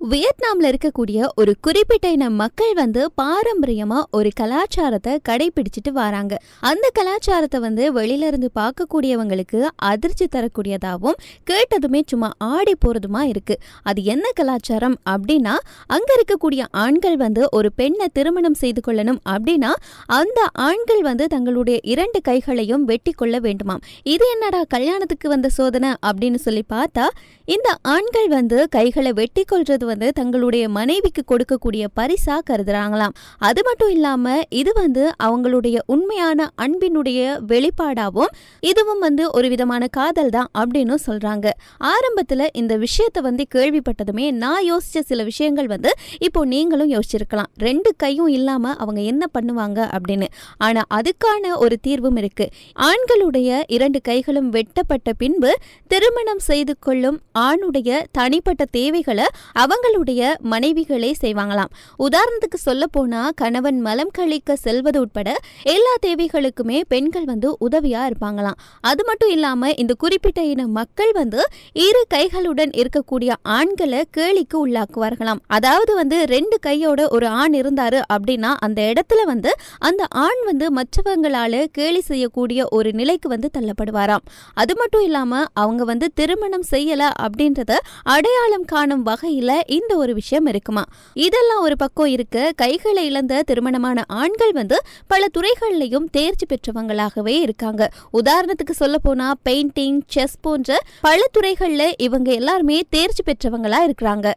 வியட்நாம்ல இருக்கக்கூடிய ஒரு குறிப்பிட்ட இன மக்கள் வந்து பாரம்பரியமா ஒரு கலாச்சாரத்தை கடைபிடிச்சிட்டு வராங்க. அந்த கலாச்சாரத்தை வந்து வெளியில இருந்து பார்க்கக்கூடியவங்களுக்கு அதிர்ச்சி தரக்கூடியதாகவும் கேட்டதுமே சும்மா ஆடி போறதுமா இருக்கு. அது என்ன கலாச்சாரம் அப்படின்னா அங்கே இருக்கக்கூடிய ஆண்கள் வந்து ஒரு பெண்ணை திருமணம் செய்து கொள்ளணும் அப்படின்னா அந்த ஆண்கள் வந்து தங்களுடைய இரண்டு கைகளையும் வெட்டி கொள்ள வேண்டுமாம். இது என்னடா கல்யாணத்துக்கு வந்த சோதனை அப்படின்னு சொல்லி பார்த்தா இந்த ஆண்கள் வந்து கைகளை வெட்டி கொள்றது வந்து தங்களுடைய மனைவிக்கு கொடுக்கக்கூடிய பரிசா கருதுறாங்களாம். அது மட்டும் இல்லாம இது வந்து அவங்களுடைய உண்மையான அன்பினுடைய வெளிப்பாடாவும் இதுவும் வந்து ஒரு விதமான காதல் தான் அப்படின்னு சொல்றாங்க. ஆரம்பத்துல இந்த விஷயத்தை வந்து கேள்விப்பட்டதுமே நான் யோசிச்ச சில விஷயங்கள் வந்து இப்போ நீங்களும் யோசிச்சிருக்கலாம். ரெண்டு கையும் இல்லாம அவங்க என்ன பண்ணுவாங்க அப்படின்னு. ஆனா அதுக்கான ஒரு தீர்வும் இருக்கு. ஆண்களுடைய இரண்டு கைகளும் வெட்டப்பட்ட பின்பு திருமணம் செய்து கொள்ளும் ஆணுடைய தனிப்பட்ட தேவைகளை தங்களுடைய மனைவிகளே செய்வாங்களாம். உதாரணத்துக்கு சொல்ல போனா கணவன் மலம் கழிக்க செல்வது உட்பட எல்லா தேவைகளுக்குமே பெண்கள் வந்து உதவியா இருப்பாங்களாம். அது மட்டும் இல்லாம இந்த குறிப்பிட்ட இன மக்கள் வந்து இரு கைகளுடன் இருக்கக்கூடிய ஆண்களை கேலிக்கு உள்ளாக்குவார்களாம். அதாவது வந்து ரெண்டு கையோட ஒரு ஆண் இருந்தாரு அப்படின்னா அந்த இடத்துல வந்து அந்த ஆண் வந்து மற்றவங்களால கேலி செய்யக்கூடிய ஒரு நிலைக்கு வந்து தள்ளப்படுவாராம். அது மட்டும் இல்லாம அவங்க வந்து திருமணம் செய்யல அப்படின்றத அடையாளம் காணும் வகையில இந்த ஒரு விஷயம் இருக்குமா? இதெல்லாம் ஒரு பக்கம் இருக்க. கைகளை இழந்த திருமணமான ஆண்கள் வந்து பல துறைகள்லையும் தேர்ச்சி பெற்றவங்களாகவே இருக்காங்க. உதாரணத்துக்கு சொல்ல போனா பெயிண்டிங் செஸ் போன்ற பல துறைகள்ல இவங்க எல்லாருமே தேர்ச்சி பெற்றவங்களா இருக்கிறாங்க.